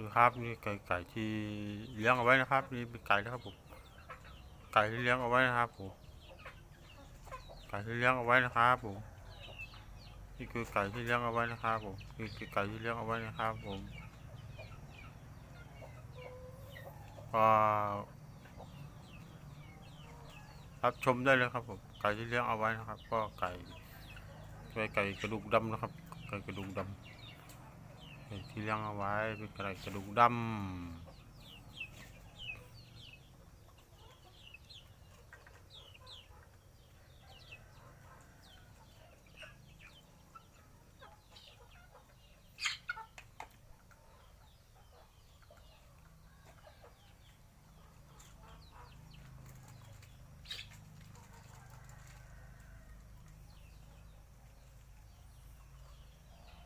นี่ครับนี่ไก่ไก่ที่เลี้ยงเอาไว้นะครับนี่เป็นไก่นะครับผมไก่ที่เลี้ยงเอาไว้นะครับผมไก่ที่เลี้ยงเอาไว้นะครับผมนี่คือไก่ที่เลี้ยงเอาไว้นะครับผมนี่คือไก่ที่เลี้ยงเอาไว้นะครับผมก็รับชมได้เลยครับผมไก่ที่เลี้ยงเอาไว้นะครับ ก็ไก่ไก่กระดูกดำนะครับ ไก่กระดูก เลี้ยงเอาไว้เป็นกระดูกดำ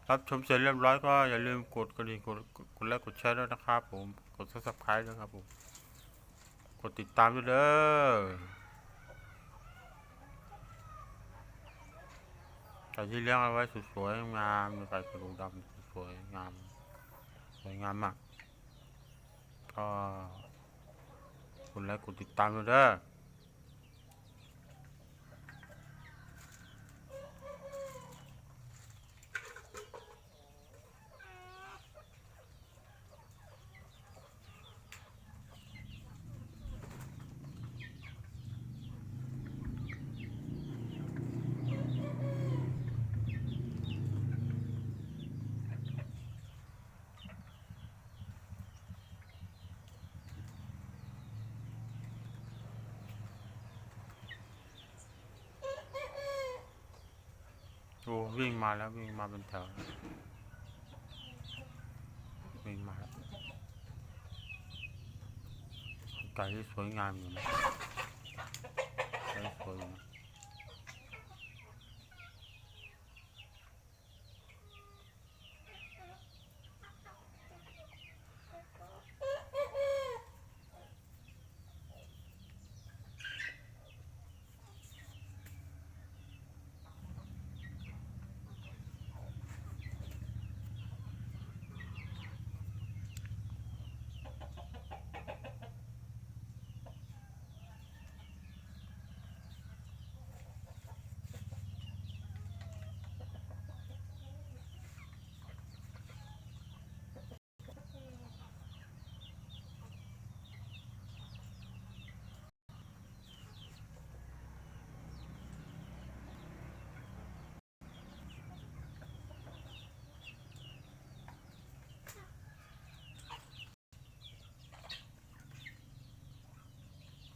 รับชมเสร็จเรียบร้อยก็อย่าลืมกดกระดิ่งกดกดไลค์กดแชร์ด้วยนะครับ ผมกด subscribe ด้วยครับผมกดติดตามด้วยเด้อไก่ที่เลี้ยงเอาไว้สวยๆงามๆไก่กระดูกดำสวยงามสวยงามมากก็กดไลค์กดติดตามด้วยเด้อ โอ้วิ่งมาแล้ววิ่งมาเป็นแถววิ่งมาแล้วไก่ที่สวยงามอยู่นะไก่สวยนะ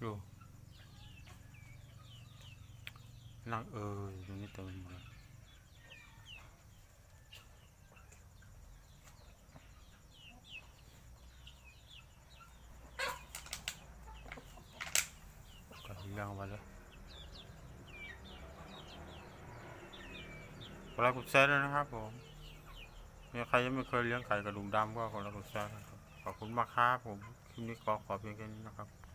ดูนั่งเออตรงนี้เต็มหมดเลยก็เลี้ยงเอาไว้เลยกดไลค์กดแชร์ด้วยนะครับผมมีใครยังไม่เคยเลี้ยงไก่กระดูกดำก็กดไลค์กดแชร์นะครับ ขอบคุณมากครับผม คลิปนี้ขอขอเพียงแค่นี้นะครับ